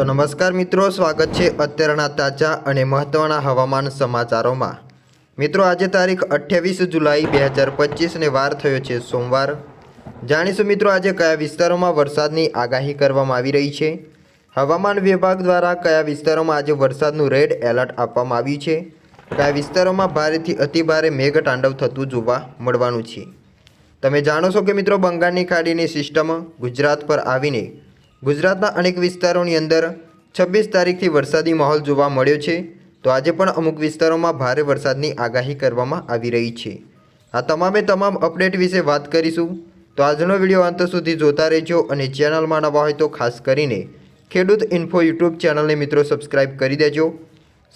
તો નમસ્કાર મિત્રો, સ્વાગત છે અત્યારના તાજા અને મહત્ત્વના હવામાન સમાચારોમાં. મિત્રો, આજે તારીખ અઠ્યાવીસ જુલાઈ બે હજાર પચીસને વાર થયો છે સોમવાર. જાણીશું મિત્રો, આજે કયા વિસ્તારોમાં વરસાદની આગાહી કરવામાં આવી રહી છે? હવામાન વિભાગ દ્વારા કયા વિસ્તારોમાં આજે વરસાદનું રેડ એલર્ટ આપવામાં આવ્યું છે? કયા વિસ્તારોમાં ભારેથી અતિભારે મેઘ તાંડવ થતું જોવા મળવાનું છે? તમે જાણો છો કે મિત્રો, બંગાળની ખાડીની સિસ્ટમ ગુજરાત પર આવીને ગુજરાતના અનેક વિસ્તારોની અંદર છવ્વીસ તારીખથી વરસાદી માહોલ જોવા મળ્યો છે. તો આજે પણ અમુક વિસ્તારોમાં ભારે વરસાદની આગાહી કરવામાં આવી રહી છે. આ તમામે તમામ અપડેટ વિશે વાત કરીશું. તો આજનો વીડિયો અંત સુધી જોતા રહેજો અને ચેનલમાં નવા હોય તો ખાસ કરીને ખેડૂત ઇન્ફો યુટ્યુબ ચેનલને મિત્રો સબસ્ક્રાઇબ કરી દેજો.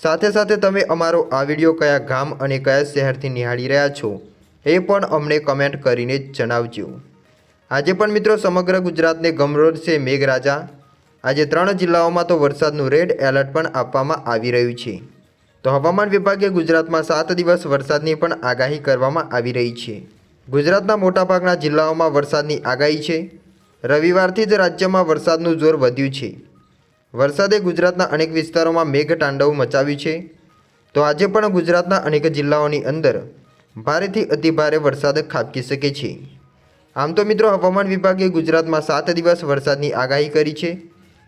સાથે સાથે તમે અમારો આ વીડિયો કયા ગામ અને કયા શહેરથી નિહાળી રહ્યા છો એ પણ અમને કમેન્ટ કરીને જણાવજો. આજે પણ મિત્રો સમગ્ર ગુજરાતને ગમરોડશે મેઘરાજા. આજે ત્રણ જિલ્લાઓમાં તો વરસાદનું રેડ એલર્ટ પણ આપવામાં આવી રહ્યું છે. તો હવામાન વિભાગે ગુજરાતમાં સાત દિવસ વરસાદની પણ આગાહી કરવામાં આવી રહી છે. ગુજરાતના મોટાભાગના જિલ્લાઓમાં વરસાદની આગાહી છે. રવિવારથી જ રાજ્યમાં વરસાદનું જોર વધ્યું છે. વરસાદે ગુજરાતના અનેક વિસ્તારોમાં મેઘ તાંડવ મચાવ્યું છે. તો આજે પણ ગુજરાતના અનેક જિલ્લાઓની અંદર ભારેથી અતિભારે વરસાદ ખાબકી શકે છે. આમ તો મિત્રો હવામાન વિભાગે ગુજરાતમાં સાત દિવસ વરસાદની આગાહી કરી છે.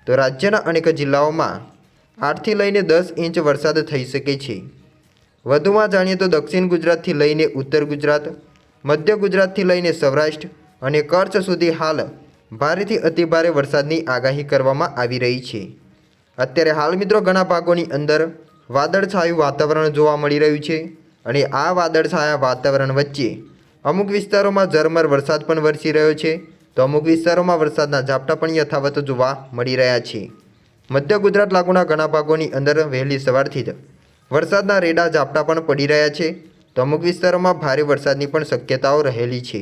તો રાજ્યના અનેક જિલ્લાઓમાં આઠથી લઈને દસ ઇંચ વરસાદ થઈ શકે છે. વધુમાં જાણીએ તો દક્ષિણ ગુજરાતથી લઈને ઉત્તર ગુજરાત, મધ્ય ગુજરાતથી લઈને સૌરાષ્ટ્ર અને કચ્છ સુધી હાલ ભારેથી અતિભારે વરસાદની આગાહી કરવામાં આવી રહી છે. અત્યારે હાલ મિત્રો ઘણા ભાગોની અંદર વાદળછાયું વાતાવરણ જોવા મળી રહ્યું છે અને આ વાદળછાયા વાતાવરણ વચ્ચે અમુક વિસ્તારોમાં ઝરમર વરસાદ પણ વરસી રહ્યો છે. તો અમુક વિસ્તારોમાં વરસાદના ઝાપટા પણ યથાવત જોવા મળી રહ્યા છે. મધ્ય ગુજરાત લાગુના ઘણા ભાગોની અંદર વહેલી સવારથી જ વરસાદના રેડા ઝાપટા પણ પડી રહ્યા છે. તો અમુક વિસ્તારોમાં ભારે વરસાદની પણ શક્યતાઓ રહેલી છે.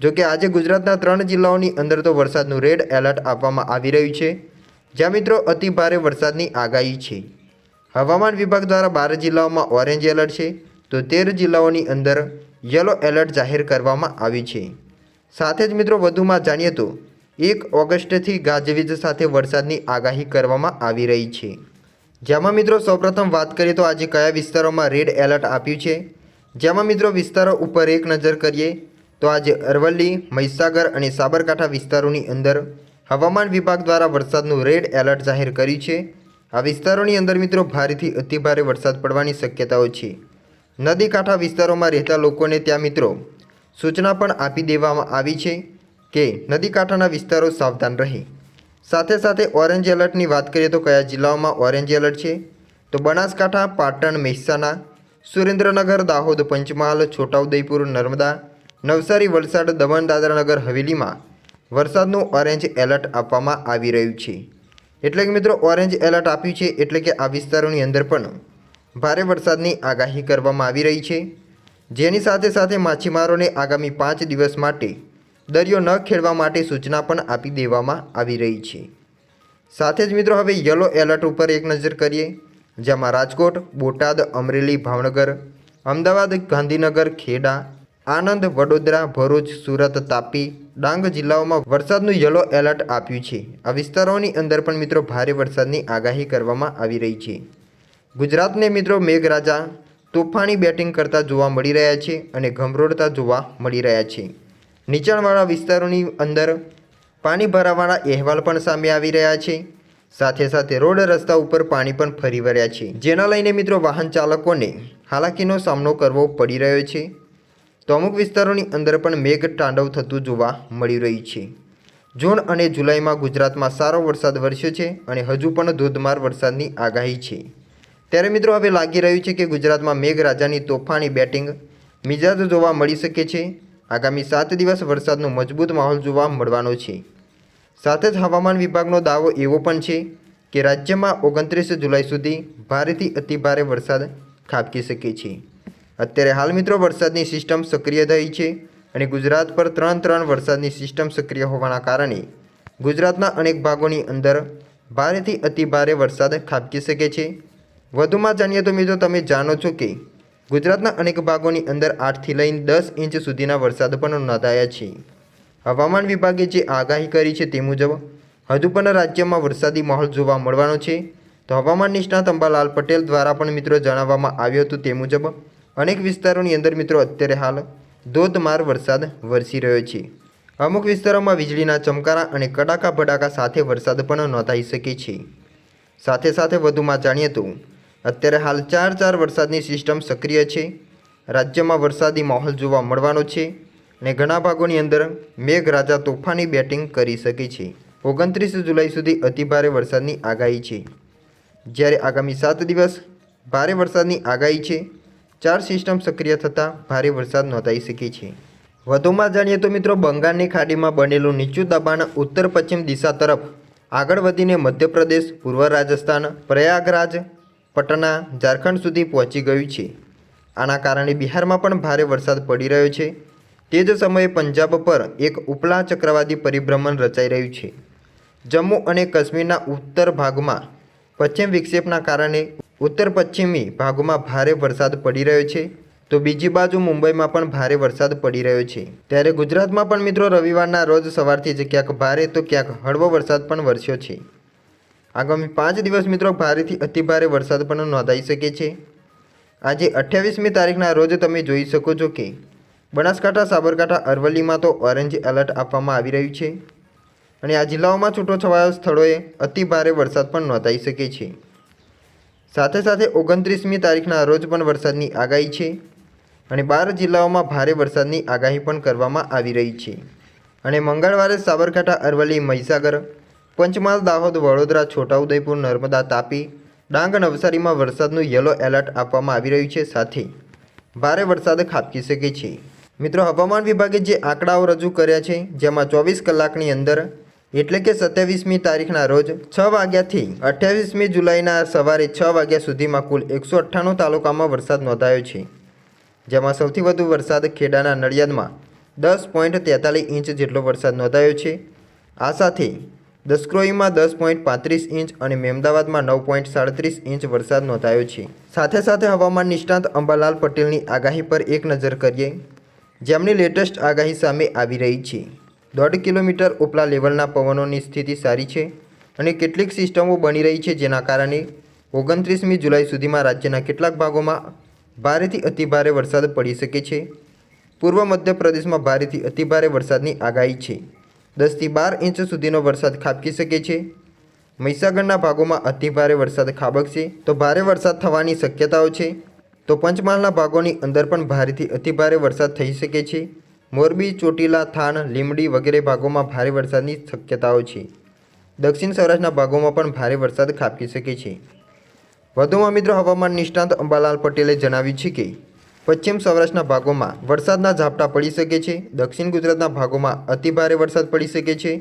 જો કે આજે ગુજરાતના ત્રણ જિલ્લાઓની અંદર તો વરસાદનું રેડ એલર્ટ આપવામાં આવી રહ્યું છે. જ્યાં મિત્રો અતિ ભારે વરસાદની આગાહી છે. હવામાન વિભાગ દ્વારા બાર જિલ્લાઓમાં ઓરેન્જ એલર્ટ છે. તો તેર જિલ્લાઓની અંદર યલો એલર્ટ જાહેર કરવામાં આવી છે. સાથે જ મિત્રો, વધુમાં જાણીએ તો, એક ઓગસ્ટથી ગાજવીજ સાથે વરસાદની આગાહી કરવામાં આવી રહી છે. જેમાં મિત્રો, સૌપ્રથમ વાત કરીએ તો આજે કયા વિસ્તારોમાં રેડ એલર્ટ આપ્યું છે? જેમાં મિત્રો, વિસ્તારો ઉપર એક નજર કરીએ તો આજે અરવલ્લી, મહીસાગર અને સાબરકાંઠા વિસ્તારોની અંદર હવામાન વિભાગ દ્વારા વરસાદનું રેડ એલર્ટ જાહેર કર્યું છે. આ વિસ્તારોની અંદર મિત્રો, ભારેથી અતિભારે વરસાદ પડવાની શક્યતાઓ છે. નદી કાંઠા વિસ્તારોમાં રહેતા લોકોને ત્યાં મિત્રો સૂચના પણ આપી દેવામાં આવી છે કે નદી કાંઠાના વિસ્તારો સાવધાન રહે. સાથે સાથે ઓરેન્જ એલર્ટની વાત કરીએ તો કયા જિલ્લાઓમાં ઓરેન્જ એલર્ટ છે? તો બનાસકાંઠા, પાટણ, મહેસાણા, સુરેન્દ્રનગર, દાહોદ, પંચમહાલ, છોટાઉદેપુર, નર્મદા, નવસારી, વલસાડ, દમણ, દાદરાનગર, હવેલીમાં વરસાદનું ઓરેન્જ એલર્ટ આપવામાં આવી રહ્યું છે. એટલે કે મિત્રો, ઓરેન્જ એલર્ટ આપ્યું છે એટલે કે આ વિસ્તારોની અંદર પણ ભારે વરસાદની આગાહી કરવામાં આવી રહી છે. જેની સાથે સાથે માછીમારોને આગામી પાંચ દિવસ માટે દરિયો ન ખેડવા માટે સૂચના પણ આપી દેવામાં આવી રહી છે. સાથે જ મિત્રો, હવે યલો એલર્ટ ઉપર એક નજર કરીએ, જેમાં રાજકોટ, બોટાદ, અમરેલી, ભાવનગર, અમદાવાદ, ગાંધીનગર, ખેડા, આણંદ, વડોદરા, ભરૂચ, સુરત, તાપી, ડાંગ જિલ્લાઓમાં વરસાદનું યલો એલર્ટ આપ્યું છે. આ વિસ્તારોની અંદર પણ મિત્રો, ભારે વરસાદની આગાહી કરવામાં આવી રહી છે. ગુજરાતને મિત્રો મેઘરાજા તોફાની બેટિંગ કરતા જોવા મળી રહ્યા છે અને ગમરોડતા જોવા મળી રહ્યા છે. નીચાણવાળા વિસ્તારોની અંદર પાણી ભરાવાના અહેવાલ પણ સામે આવી રહ્યા છે. સાથે સાથે રોડ રસ્તા ઉપર પાણી પણ ફરી વળ્યા છે. જેના લઈને મિત્રો વાહન ચાલકોને હાલાકીનો સામનો કરવો પડી રહ્યો છે. તો અમુક વિસ્તારોની અંદર પણ મેઘ તાંડવ થતું જોવા મળી રહ્યું છે. જૂન અને જુલાઈમાં ગુજરાતમાં સારો વરસાદ વરસ્યો છે અને હજુ પણ ધોધમાર વરસાદની આગાહી છે. ત્યારે મિત્રો હવે લાગી રહ્યું છે કે ગુજરાતમાં મેઘરાજાની તોફાની બેટિંગ મિજાજ જોવા મળી શકે છે. આગામી સાત દિવસ વરસાદનો મજબૂત માહોલ જોવા મળવાનો છે. સાથે જ હવામાન વિભાગનો દાવો એવો પણ છે કે રાજ્યમાં ઓગણત્રીસ જુલાઈ સુધી ભારેથી અતિભારે વરસાદ ખાબકી શકે છે. અત્યારે હાલ મિત્રો વરસાદની સિસ્ટમ સક્રિય થઈ છે અને ગુજરાત પર ત્રણ ત્રણ વરસાદની સિસ્ટમ સક્રિય હોવાના કારણે ગુજરાતના અનેક ભાગોની અંદર ભારેથી અતિભારે વરસાદ ખાબકી શકે છે. વધુમાં જાણીએ તો મિત્રો તમે જાણો છો કે ગુજરાતના અનેક ભાગોની અંદર આઠથી લઈને દસ ઇંચ સુધીના વરસાદ પણ નોંધાયા છે. હવામાન વિભાગે જે આગાહી કરી છે તે મુજબ હજુ પણ રાજ્યમાં વરસાદી માહોલ જોવા મળવાનો છે. તો હવામાન નિષ્ણાત અંબાલાલ પટેલ દ્વારા પણ મિત્રો જણાવવામાં આવ્યું હતું તે મુજબ અનેક વિસ્તારોની અંદર મિત્રો અત્યારે હાલ ધોધમાર વરસાદ વરસી રહ્યો છે. અમુક વિસ્તારોમાં વીજળીના ચમકારા અને કડાકા ભડાકા સાથે વરસાદ પણ નોંધાઈ શકે છે. સાથે સાથે વધુમાં જાણીએ તો અત્યારે હાલ ચાર ચાર વરસાદની સિસ્ટમ સક્રિય છે. રાજ્યમાં વરસાદી માહોલ જોવા મળવાનો છે અને ઘણા ભાગોની અંદર મેઘરાજા તોફાની બેટિંગ કરી શકે છે. ઓગણત્રીસ જુલાઈ સુધી અતિભારે વરસાદની આગાહી છે. જ્યારે આગામી સાત દિવસ ભારે વરસાદની આગાહી છે, ચાર સિસ્ટમ સક્રિય થતાં ભારે વરસાદ નોંધાઈ શકે છે. વધુમાં જાણીએ તો મિત્રો બંગાળની ખાડીમાં બનેલું નીચું દબાણ ઉત્તર પશ્ચિમ દિશા તરફ આગળ વધીને મધ્યપ્રદેશ, પૂર્વ રાજસ્થાન, પ્રયાગરાજ પટના ઝારખંડ સુધી પહોંચી ગયું છે. આના કારણે બિહારમાં પણ ભારે વરસાદ પડી રહ્યો છે. તે જ સમયે પંજાબ પર એક ઉપલા ચક્રવાતી પરિભ્રમણ રચાઈ રહ્યું છે. જમ્મુ અને કાશ્મીરના ઉત્તર ભાગમાં પશ્ચિમ વિક્ષેપના કારણે ઉત્તર પશ્ચિમી ભાગોમાં ભારે વરસાદ પડી રહ્યો છે. તો બીજી બાજુ મુંબઈમાં પણ ભારે વરસાદ પડી રહ્યો છે. ત્યારે ગુજરાતમાં પણ મિત્રો રવિવારના રોજ સવારથી જ ક્યાંક ભારે તો ક્યાંક હળવો વરસાદ પણ વરસ્યો છે. આગામી પાંચ દિવસ મિત્રો ભારેથી અતિભારે વરસાદ પણ નોંધાઈ શકે છે. આજે અઠ્યાવીસમી તારીખના રોજ તમે જોઈ શકો છો કે બનાસકાંઠા, સાબરકાંઠા, અરવલ્લીમાં તો ઓરેન્જ એલર્ટ આપવામાં આવી રહ્યું છે. અને આ જિલ્લાઓમાં છૂટોછવાયા સ્થળોએ અતિ ભારે વરસાદ પણ નોંધાઈ શકે છે. સાથે સાથે ઓગણત્રીસમી તારીખના રોજ પણ વરસાદની આગાહી છે અને બાર જિલ્લાઓમાં ભારે વરસાદની આગાહી પણ કરવામાં આવી રહી છે. અને મંગળવારે સાબરકાંઠા, અરવલ્લી, મહીસાગર પંચમહાલ દાહોદ, વડોદરા છોટાઉદેપુર નર્મદા તાપી, ડાંગ નવસારીમાં વરસાદનું યલો એલર્ટ આપવામાં આવી રહ્યું છે સાથે ભારે વરસાદ ખાબકી શકે છે. મિત્રો, હવામાન વિભાગે જે આંકડાઓ રજૂ કર્યા છે, જેમાં ચોવીસ કલાકની અંદર એટલે કે સત્યાવીસમી તારીખના રોજ છ વાગ્યાથી અઠ્યાવીસમી જુલાઈના સવારે છ વાગ્યા સુધીમાં કુલ એકસો અઠ્ઠાણું તાલુકામાં વરસાદ નોંધાયો છે, જેમાં સૌથી વધુ વરસાદ ખેડાના નડિયાદમાં દસ પોઈન્ટ તેતાલીસ ઇંચ જેટલો વરસાદ નોંધાયો છે. આ સાથે દસક્રોઈમાં દસ પોઈન્ટ પાંત્રીસ ઇંચ અને મેમદાવાદમાં નવ પોઈન્ટ સાડત્રીસ ઇંચ વરસાદ નોંધાયો છે. સાથે સાથે હવામાન નિષ્ણાંત અંબાલાલ પટેલની આગાહી પર એક નજર કરીએ. જેમની લેટેસ્ટ આગાહી સામે આવી રહી છે. દોઢ કિલોમીટર ઉપલા લેવલના પવનોની સ્થિતિ સારી છે અને કેટલીક સિસ્ટમો બની રહી છે જેના કારણે ઓગણત્રીસમી જુલાઈ સુધીમાં રાજ્યના કેટલાક ભાગોમાં ભારેથી અતિભારે વરસાદ પડી શકે છે. પૂર્વ મધ્યપ્રદેશમાં ભારેથી અતિભારે વરસાદની આગાહી છે. દસથી બાર ઇંચ સુધીનો વરસાદ ખાબકી શકે છે. મહીસાગરના ભાગોમાં અતિભારે વરસાદ ખાબકશે, તો ભારે વરસાદ થવાની શક્યતાઓ છે. તો પંચમહાલના ભાગોની અંદર પણ ભારેથી અતિભારે વરસાદ થઈ શકે છે. મોરબી, ચોટીલા થાન લીમડી વગેરે ભાગોમાં ભારે વરસાદની શક્યતાઓ છે. દક્ષિણ સૌરાષ્ટ્રના ભાગોમાં પણ ભારે વરસાદ ખાબકી શકે છે. વધુમાં મિત્રો હવામાન નિષ્ણાંત અંબાલાલ પટેલે જણાવ્યું છે કે પશ્ચિમ સૌરાષ્ટ્રના ભાગોમાં વરસાદના ઝાપટા પડી શકે છે. દક્ષિણ ગુજરાતના ભાગોમાં અતિભારે વરસાદ પડી શકે છે.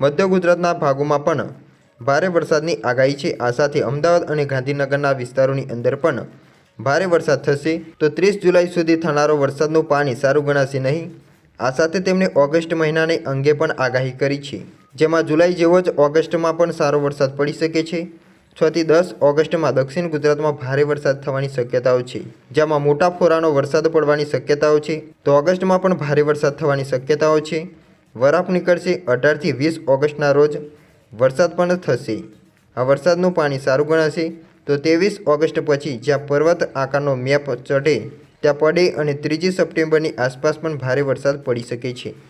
મધ્ય ગુજરાતના ભાગોમાં પણ ભારે વરસાદની આગાહી છે. આ સાથે અમદાવાદ અને ગાંધીનગરના વિસ્તારોની અંદર પણ ભારે વરસાદ થશે. તો ત્રીસ જુલાઈ સુધી થનારો વરસાદનું પાણી સારું ગણાશે નહીં. આ સાથે તેમણે ઓગસ્ટ મહિનાને અંગે પણ આગાહી કરી છે. જેમાં જુલાઈ જેવો જ ઓગસ્ટમાં પણ સારો વરસાદ પડી શકે છે. છથી દસ ઓગસ્ટમાં દક્ષિણ ગુજરાતમાં ભારે વરસાદ થવાની શક્યતાઓ છે. જેમાં મોટા ફોરાનો વરસાદ પડવાની શક્યતાઓ છે. તો ઓગસ્ટમાં પણ ભારે વરસાદ થવાની શક્યતાઓ છે. વરાપ નીકળશે અઢારથી વીસ ઓગસ્ટના રોજ. વરસાદ પણ થશે. આ વરસાદનું પાણી સારું ગણાશે. તો ત્રેવીસ ઓગસ્ટ પછી જ્યાં પર્વત આકારનો મેપ ચઢે, ત્યાં પડે અને ત્રીજી સપ્ટેમ્બરની આસપાસ પણ ભારે વરસાદ પડી શકે છે.